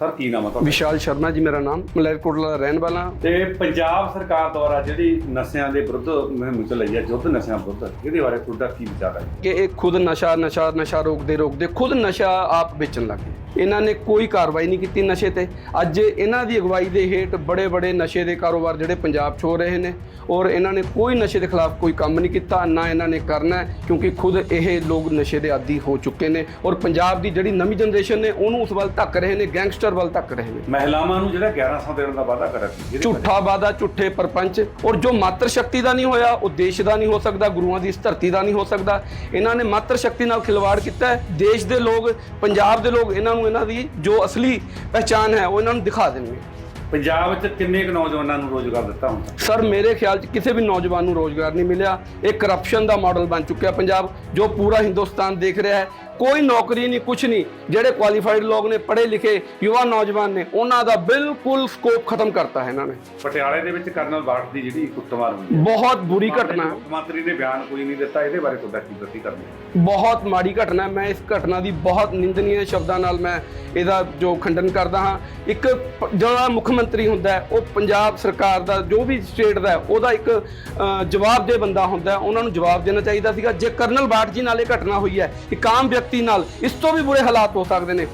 Sir ਕੀ ਨਾਮ ਹੈ ਤੁਹਾਡਾ? ਵਿਸ਼ਾਲ ਸ਼ਰਮਾ ਜੀ ਮੇਰਾ ਨਾਮ। ਮਲੇਰਕੋਟਲਾ ਦਾ ਰਹਿਣ ਵਾਲਾ। ਤੇ ਪੰਜਾਬ ਸਰਕਾਰ ਦੁਆਰਾ ਜਿਹੜੀ ਨਸ਼ਿਆਂ ਦੇ ਵਿਰੁੱਧ ਮੁਹਿੰਮ ਚਲਾਈ ਹੈ ਯੁੱਧ ਨਸ਼ਿਆਂ ਵਿਰੁੱਧ ਇਹਦੇ ਬਾਰੇ ਤੁਹਾਡਾ ਕੀ ਵਿਚਾਰ ਹੈ ਕਿ ਇਹ ਖੁਦ ਨਸ਼ਾ ਨਸ਼ਾ ਨਸ਼ਾ ਰੋਕਦੇ ਰੋਕਦੇ ਖੁਦ ਨਸ਼ਾ ਆਪ ਵੇਚਣ ਲੱਗੇ ਇਹਨਾਂ ਨੇ ਕੋਈ ਕਾਰਵਾਈ ਨਹੀਂ ਕੀਤੀ ਨਸ਼ੇ ਤੇ। ਅੱਜ ਇਹਨਾਂ ਦੀ ਅਗਵਾਈ ਦੇ ਹੇਠ ਬੜੇ ਬੜੇ ਨਸ਼ੇ ਦੇ ਕਾਰੋਬਾਰ ਜਿਹੜੇ ਪੰਜਾਬ 'ਚ ਹੋ ਰਹੇ ਨੇ ਔਰ ਇਹਨਾਂ ਨੇ ਕੋਈ ਨਸ਼ੇ ਦੇ ਖਿਲਾਫ ਕੋਈ ਕੰਮ ਨਹੀਂ ਕੀਤਾ ਨਾ ਇਹਨਾਂ ਨੇ ਕਰਨਾ ਕਿਉਂਕਿ ਖੁਦ ਇਹ ਲੋਕ ਨਸ਼ੇ ਦੇ ਆਦੀ ਹੋ ਚੁੱਕੇ ਨੇ ਔਰ ਪੰਜਾਬ ਦੀ ਜਿਹੜੀ ਨਵੀਂ ਜਨਰੇਸ਼ਨ ਨੇ ਉਹਨੂੰ ਉਸ ਵੱਲ ਧੱਕ ਰਹੇ ਨੇ ਗੈਂਗਸਟਰ ਵੱਲ ਧੱਕ ਰਹੇ ਨੇ। ਮਹਿਲਾਵਾਂ ਨੂੰ ਜਿਹੜਾ 1100 ਦੇਣ ਦਾ ਵਾਅਦਾ ਕਰਿਆ ਸੀ ਝੂਠਾ ਵਾਦਾ ਝੂਠੇ ਪਰਪੰਚ ਔਰ ਜੋ ਮਾਤਰ ਸ਼ਕਤੀ ਦਾ ਨਹੀਂ ਹੋਇਆ ਉਹ ਦੇਸ਼ ਦਾ ਨਹੀਂ ਹੋ ਸਕਦਾ ਗੁਰੂਆਂ ਦੀ ਇਸ ਧਰਤੀ ਦਾ ਨਹੀਂ ਹੋ ਸਕਦਾ। ਇਹਨਾਂ ਨੇ ਮਾਤਰ ਸ਼ਕਤੀ ਨਾਲ ਖਿਲਵਾੜ ਕੀਤਾ ਦੇਸ਼ ਦੇ ਲੋਕ ਪੰਜਾਬ ਦੇ ਲੋਕ ਇਹਨਾਂ ਨੂੰ ਇਹਨਾਂ ਦੀ ਜੋ ਅਸਲੀ ਪਹਿਚਾਨ ਹੈ ਉਹ ਇਹਨਾਂ ਨੂੰ ਦਿਖਾ ਦੇਣਗੇ। ਪੰਜਾਬ ਵਿੱਚ ਕਿੰਨੇ ਕੁ ਨੌਜਵਾਨਾਂ ਨੂੰ ਰੋਜ਼ਗਾਰ ਦਿੱਤਾ ਤੱਕ ਸਰ ਮੇਰੇ ਖਿਆਲ 'ਚ ਕਿਸੇ ਵੀ ਨੌਜਵਾਨ ਨੂੰ ਰੋਜ਼ਗਾਰ ਨਹੀਂ ਮਿਲਿਆ। ਇਹ ਕਰਪਸ਼ਨ ਦਾ ਮਾਡਲ ਬਣ ਚੁੱਕਿਆ ਪੰਜਾਬ ਜੋ ਪੂਰਾ ਹਿੰਦੁਸਤਾਨ ਦੇਖ ਰਿਹਾ ਹੈ। ਕੋਈ ਨੌਕਰੀ ਨਹੀਂ ਕੁਝ ਨਹੀਂ। ਜਿਹੜੇ ਕੁਆਲੀਫਾਈਡ ਲੋਕ ਨੇ ਪੜ੍ਹੇ ਲਿਖੇ ਯੁਵਾ ਨੌਜਵਾਨ ਨੇ ਉਹਨਾਂ ਦਾ ਬਿਲਕੁਲ ਸਕੋਪ ਖਤਮ ਕਰਤਾ ਹੈ ਇਹਨਾਂ ਨੇ। ਪਟਿਆਲੇ ਦੇ ਵਿੱਚ ਕਰਨਲ ਬਾਠ ਦੀ ਜਿਹੜੀ ਕੁੱਟਮਾਰ ਹੋਈ ਹੈ। ਬਹੁਤ ਬੁਰੀ ਘਟਨਾ ਹੈ। ਮੁੱਖ ਮੰਤਰੀ ਨੇ ਬਿਆਨ ਕੋਈ ਨਹੀਂ ਦਿੱਤਾ ਇਹਦੇ ਬਾਰੇ ਤੁਹਾਡਾ ਕੀ ਪ੍ਰਤੀਕਰਮ ਹੈ? ਬਹੁਤ ਮਾੜੀ ਘਟਨਾ। ਮੈਂ ਇਸ ਘਟਨਾ ਦੀ ਬਹੁਤ ਨਿੰਦਨੀय ਸ਼ਬਦਾਂ ਨਾਲ ਮੈਂ ਇਹਦਾ ਜੋ ਖੰਡਨ ਕਰਦਾ ਹਾਂ। ਇੱਕ ਜਿਹੜਾ ਮੁੱਖ ਮੰਤਰੀ ਹੁੰਦਾ ਹੈ ਉਹ ਪੰਜਾਬ ਸਰਕਾਰ ਦਾ ਜੋ ਵੀ ਸਟੇਟ ਦਾ ਉਹਦਾ ਇੱਕ ਜਵਾਬਦੇਹ ਬੰਦਾ ਹੁੰਦਾ ਹੈ। ਉਹਨਾਂ ਨੂੰ ਜਵਾਬ ਦੇਣਾ ਚਾਹੀਦਾ ਸੀਗਾ। ਜੇ ਕਰਨਲ ਬਾਠ ਜੀ ਨਾਲ ਇਹ ਘਟਨਾ ਹੋਈ ਹੈ ਇੱਕ ਆਮ ਵਿਅਕਤੀ ਨਾਲ ਇਸ ਤੋਂ ਵੀ ਬੁਰੇ ਹਾਲਾਤ ਹੋ ਸਕਦੇ ਨੇ।